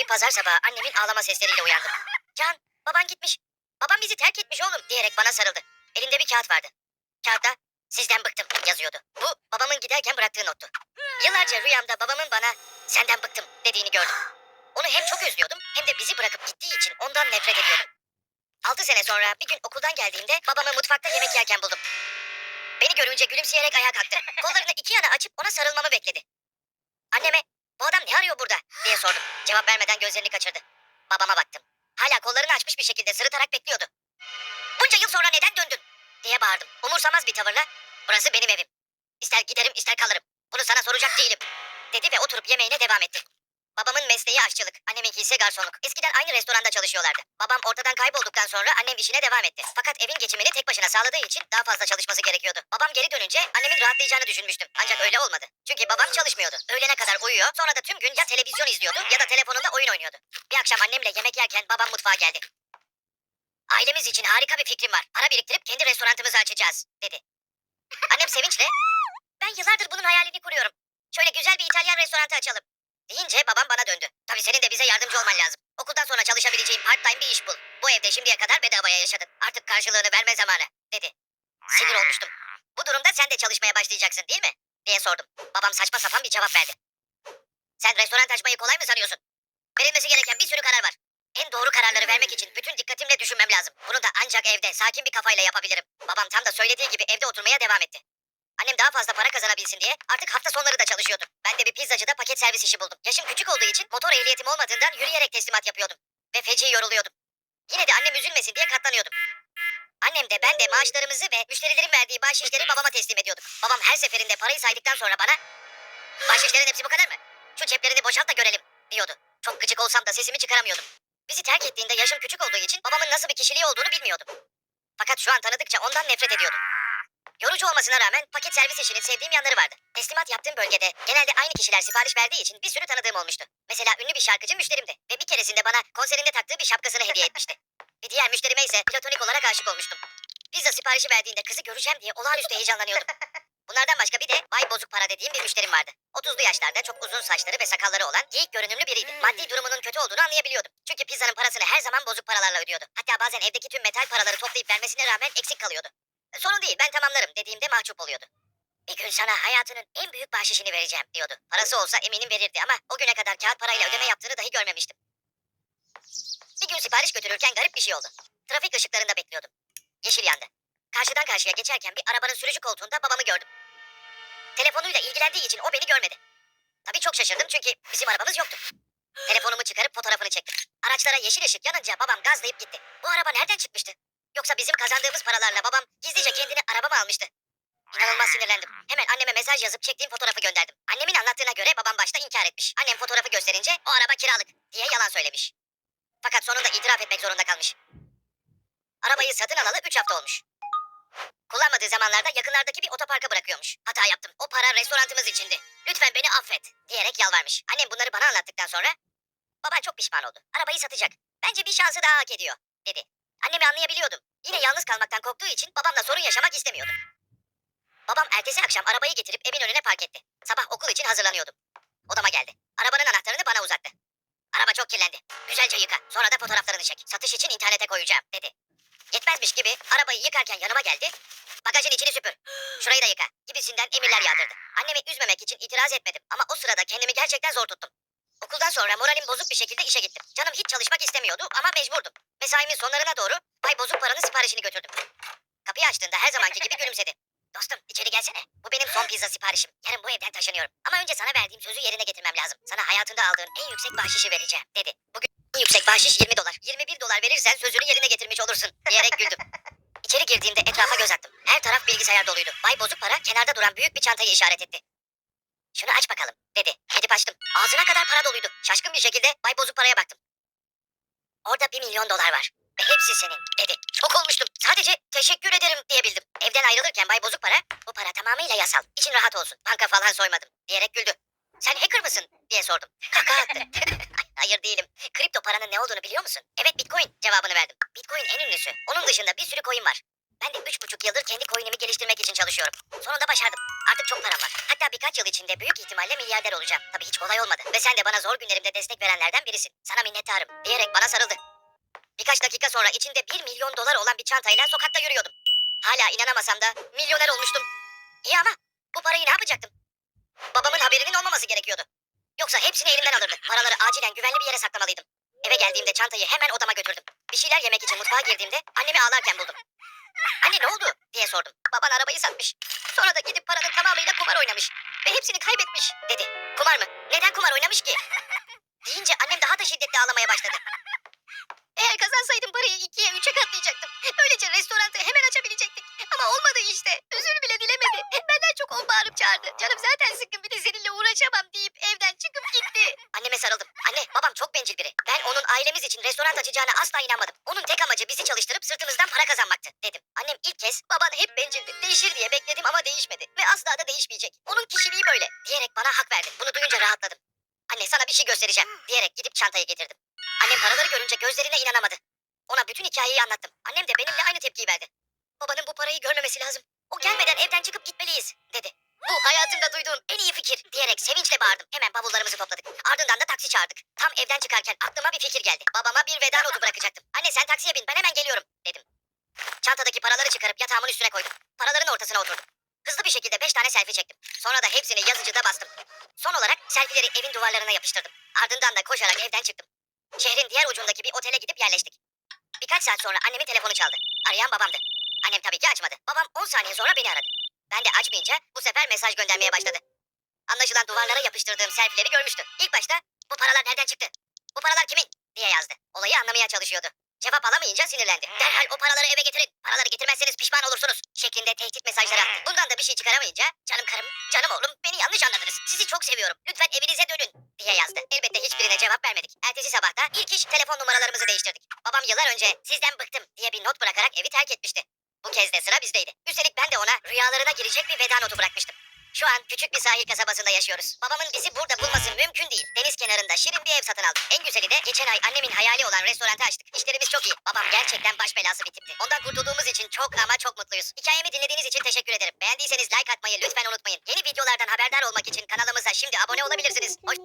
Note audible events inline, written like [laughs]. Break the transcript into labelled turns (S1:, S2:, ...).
S1: bir pazar sabahı annemin ağlama sesleriyle uyandım. Can, baban gitmiş. Babam bizi terk etmiş oğlum diyerek bana sarıldı. Elinde bir kağıt vardı. Kağıtta sizden bıktım yazıyordu. Bu babamın giderken bıraktığı nottu. Yıllarca rüyamda babamın bana senden bıktım dediğini gördüm. Onu hem çok özlüyordum hem de bizi bırakıp gittiği için ondan nefret ediyordum. Altı sene sonra bir gün okuldan geldiğimde babamı mutfakta yemek yerken buldum. Beni görünce gülümseyerek ayağa kalktı. Kollarını iki yana açıp ona sarılmamı bekledi. Anneme adam ne arıyor burada diye sordum. Cevap vermeden gözlerini kaçırdı. Babama baktım. Hala kollarını açmış bir şekilde sırıtarak bekliyordu. Bunca yıl sonra neden döndün diye bağırdım. Umursamaz bir tavırla burası benim evim. İster giderim ister kalırım. Bunu sana soracak değilim. Dedi ve oturup yemeğine devam etti. Babamın mesleği aşçılık, anneminki ise garsonluk. Eskiden aynı restoranda çalışıyorlardı. Babam ortadan kaybolduktan sonra annem işine devam etti. Fakat evin geçimini tek başına sağladığı için daha fazla çalışması gerekiyordu. Babam geri dönünce annemin rahatlayacağını düşünmüştüm. Ancak öyle olmadı. Çünkü babam çalışmıyordu. Öğlene kadar uyuyor, sonra da tüm gün ya televizyon izliyordu ya da telefonunda oyun oynuyordu. Bir akşam annemle yemek yerken babam mutfağa geldi. Ailemiz için harika bir fikrim var. Para biriktirip kendi restoranımızı açacağız, dedi. Annem sevinçle, ben yıllardır bunun hayalini kuruyorum. Şöyle güzel bir İtalyan restoranı açalım. Deyince babam bana döndü. Tabii senin de bize yardımcı olman lazım. Okuldan sonra çalışabileceğin part time bir iş bul. Bu evde şimdiye kadar bedavaya yaşadın. Artık karşılığını verme zamanı, dedi. Sinir olmuştum. Bu durumda sen de çalışmaya başlayacaksın değil mi? diye sordum. Babam saçma sapan bir cevap verdi. Sen restoran açmayı kolay mı sanıyorsun? Verilmesi gereken bir sürü karar var. En doğru kararları vermek için bütün dikkatimle düşünmem lazım. Bunu da ancak evde sakin bir kafayla yapabilirim. Babam tam da söylediği gibi evde oturmaya devam etti. Annem daha fazla para kazanabilsin diye artık hafta sonları da çalışıyordu. Ben de bir pizzacıda paket servis işi buldum. Yaşım küçük olduğu için motor ehliyetim olmadığından yürüyerek teslimat yapıyordum. Ve feci yoruluyordum. Yine de annem üzülmesin diye katlanıyordum. Annem de ben de maaşlarımızı ve müşterilerin verdiği bahşişleri babama teslim ediyorduk. Babam her seferinde parayı saydıktan sonra bana bahşişlerin hepsi bu kadar mı? Şu ceplerini boşalt da görelim diyordu. Çok gıcık olsam da sesimi çıkaramıyordum. Bizi terk ettiğinde yaşım küçük olduğu için babamın nasıl bir kişiliği olduğunu bilmiyordum. Fakat şu an tanıdıkça ondan nefret ediyordum. Yorucu olmasına rağmen paket servis işinin sevdiğim yanları vardı. Teslimat yaptığım bölgede genelde aynı kişiler sipariş verdiği için bir sürü tanıdığım olmuştu. Mesela ünlü bir şarkıcı müşterimdi ve bir keresinde bana konserinde taktığı bir şapkasını hediye etmişti. Bir diğer müşterime ise platonik olarak aşık olmuştum. Pizza siparişi verdiğinde kızı göreceğim diye olağanüstü heyecanlanıyordum. [laughs] Bunlardan başka bir de Bay Bozuk Para dediğim bir müşterim vardı. 30'lu yaşlarda çok uzun saçları ve sakalları olan geyik görünümlü biriydi. Maddi durumunun kötü olduğunu anlayabiliyordum. Çünkü pizzanın parasını her zaman bozuk paralarla ödüyordu. Hatta bazen evdeki tüm metal paraları toplayıp vermesine rağmen eksik kalıyordu. Sorun değil ben tamamlarım dediğimde mahcup oluyordu. Bir gün sana hayatının en büyük bahşişini vereceğim diyordu. Parası olsa eminim verirdi ama o güne kadar kağıt parayla ödeme yaptığını dahi görmemiştim. Bir gün sipariş götürürken garip bir şey oldu. Trafik ışıklarında bekliyordum. Yeşil yandı. Karşıdan karşıya geçerken bir arabanın sürücü koltuğunda babamı gördüm. Telefonuyla ilgilendiği için o beni görmedi. Tabii çok şaşırdım çünkü bizim arabamız yoktu. Telefonumu çıkarıp fotoğrafını çektim. Araçlara yeşil ışık yanınca babam gazlayıp gitti. Bu araba nereden çıkmıştı? Yoksa bizim kazandığımız paralarla babam gizlice kendine araba mı almıştı? İnanılmaz sinirlendim. Hemen anneme mesaj yazıp çektiğim fotoğrafı gönderdim. Annemin anlattığına göre babam başta inkar etmiş. Annem fotoğrafı gösterince o araba kiralık diye yalan söylemiş. Fakat sonunda itiraf etmek zorunda kalmış. Arabayı satın alalı 3 hafta olmuş. Kullanmadığı zamanlarda yakınlardaki bir otoparka bırakıyormuş. Hata yaptım. O para restorantımız içindi. Lütfen beni affet diyerek yalvarmış. Annem bunları bana anlattıktan sonra baban çok pişman oldu. Arabayı satacak. Bence bir şansı daha hak ediyor dedi. Annemi anlayabiliyordum. Yine yalnız kalmaktan korktuğu için babamla sorun yaşamak istemiyordu. Babam ertesi akşam arabayı getirip evin önüne park etti. Sabah okul için hazırlanıyordum. Odama geldi. Arabanın anahtarını bana uzattı. Araba çok kirlendi. Güzelce yıka. Sonra da fotoğraflarını çek. Satış için internete koyacağım dedi. Yetmezmiş gibi arabayı yıkarken yanıma geldi. Bagajın içini süpür. Şurayı da yıka. Gibisinden emirler yağdırdı. Annemi üzmemek için itiraz etmedim. Ama o sırada kendimi gerçekten zor tuttum. Okuldan sonra moralim bozuk bir şekilde işe gittim. Canım hiç çalışmak istemiyordu ama mecburdum. Mesaimin sonlarına doğru Bay Bozuk Paranın siparişini götürdüm. Kapıyı açtığında her zamanki gibi gülümsedi. Dostum içeri gelsene. Bu benim son pizza siparişim. Yarın bu evden taşınıyorum. Ama önce sana verdiğim sözü yerine getirmem lazım. Sana hayatında aldığın en yüksek bahşişi vereceğim dedi. Bugün en yüksek bahşiş 20 dolar. 21 dolar verirsen sözünü yerine getirmiş olursun diyerek güldüm. İçeri girdiğimde etrafa göz attım. Her taraf bilgisayar doluydu. Bay Bozuk Para kenarda duran büyük bir çantayı işaret etti. Şunu aç bakalım dedi. Gidip açtım. Ağzına kadar para doluydu. Şaşkın bir şekilde Bay Bozuk Para'ya baktım. Orada bir milyon dolar var. Ve hepsi senin dedi. Şok olmuştum. Sadece teşekkür ederim diyebildim. Evden ayrılırken Bay Bozuk Para bu para tamamıyla yasal. İçin rahat olsun. Banka falan soymadım diyerek güldü. Sen hacker mısın diye sordum. [laughs] Kaka attı. Hayır değilim. Kripto paranın ne olduğunu biliyor musun? Evet Bitcoin cevabını verdim. Bitcoin en ünlüsü. Onun dışında bir sürü coin var. Ben de üç buçuk yıldır kendi coin'imi geliştirmek için çalışıyorum. Sonunda başardım. Artık çok param var. Hatta birkaç yıl içinde büyük ihtimalle milyarder olacağım. Tabii hiç kolay olmadı. Ve sen de bana zor günlerimde destek verenlerden birisin. Sana minnettarım. Diyerek bana sarıldı. Birkaç dakika sonra içinde bir milyon dolar olan bir çantayla sokakta yürüyordum. Hala inanamasam da milyoner olmuştum. İyi ama bu parayı ne yapacaktım? Babamın haberinin olmaması gerekiyordu. Yoksa hepsini elimden alırdı. Paraları acilen güvenli bir yere saklamalıydım. Eve geldiğimde çantayı hemen odama götürdüm. Bir şeyler yemek için mutfağa girdiğimde annemi ağlarken buldum. Anne ne oldu diye sordum. Baban arabayı satmış. Sonra da gidip paranın tamamıyla kumar oynamış. Ve hepsini kaybetmiş dedi. Kumar mı? Neden kumar oynamış ki? [laughs] Deyince annem daha da şiddetli ağlamaya başladı. Eğer kazansaydım parayı ikiye üçe katlayacaktım. Böylece restoranı hemen açabilecektik. Ama olmadı işte. Özür bile dilemedi. Benden çok on bağırıp çağırdı. Canım zaten sıkkın bir de seninle uğraşamam deyip evden çıkıp gitti. Anneme sarıldım. Anne babam çok bencil biri. Ben onun ailemiz için restoran açacağına asla inanmadım. Onun tek amacı bizi çalıştırıp sırtımızdan para kazanmaktı dedim. Annem ilk kez baban hep bencildi. Değişir diye bekledim ama değişmedi. Ve asla da değişmeyecek. Onun kişiliği böyle diyerek bana hak verdi. Bunu duyunca rahatladım. Anne sana bir şey göstereceğim diyerek gidip çantayı getirdim. Annem paraları görünce gözlerine inanamadı. Ona bütün hikayeyi anlattım. Annem de benimle aynı tepkiyi verdi. Babanın bu parayı görmemesi lazım. O gelmeden evden çıkıp gitmeliyiz dedi. Bu hayatımda duyduğum en iyi fikir diyerek sevinçle bağırdım. Hemen bavullarımızı topladık. Ardından da taksi çağırdık. Tam evden çıkarken aklıma bir fikir geldi. Babama bir veda notu bırakacaktım. Anne sen taksiye bin ben hemen geliyorum dedim. Çantadaki paraları çıkarıp yatağımın üstüne koydum. Paraların ortasına oturdum. Hızlı bir şekilde beş tane selfie çektim. Sonra da hepsini yazıcıda bastım. Son olarak selfieleri evin duvarlarına yapıştırdım. Ardından da koşarak evden çıktım. Şehrin diğer ucundaki bir otele gidip yerleştik. Birkaç saat sonra annemin telefonu çaldı. Arayan babamdı. Annem tabii ki açmadı. Babam 10 saniye sonra beni aradı. Ben de açmayınca bu sefer mesaj göndermeye başladı. Anlaşılan duvarlara yapıştırdığım selfieleri görmüştü. İlk başta bu paralar nereden çıktı? Bu paralar kimin? diye yazdı. Olayı anlamaya çalışıyordu. Cevap alamayınca sinirlendi. Derhal o paraları eve getirin. Paraları getirmezseniz pişman olursunuz. Şeklinde tehdit mesajları attı. Bundan da bir şey çıkaramayınca canım karım, canım oğlum beni yanlış anladınız. Sizi çok seviyorum. Lütfen evinize dönün diye yazdı. Elbette hiçbirine cevap vermedik. Ertesi sabah da ilk iş telefon numaralarımızı değiştirdik. Babam yıllar önce sizden bıktım diye bir not bırakarak evi terk etmişti. Bu kez de sıra bizdeydi. Üstelik ben de ona rüyalarına girecek bir veda notu bırakmıştım. Şu an küçük bir sahil kasabasında yaşıyoruz. Babamın bizi burada bulması mümkün değil. Deniz kenarında şirin bir ev satın aldık. En güzeli de geçen ay annemin hayali olan restoranta açtık. İşlerimiz çok iyi. Babam gerçekten baş belası bir. Ondan kurtulduğumuz için çok ama çok mutluyuz. Hikayemi dinlediğiniz için teşekkür ederim. Beğendiyseniz like atmayı lütfen unutmayın. Yeni videolardan haberdar olmak için kanalımıza şimdi abone olabilirsiniz. Hoş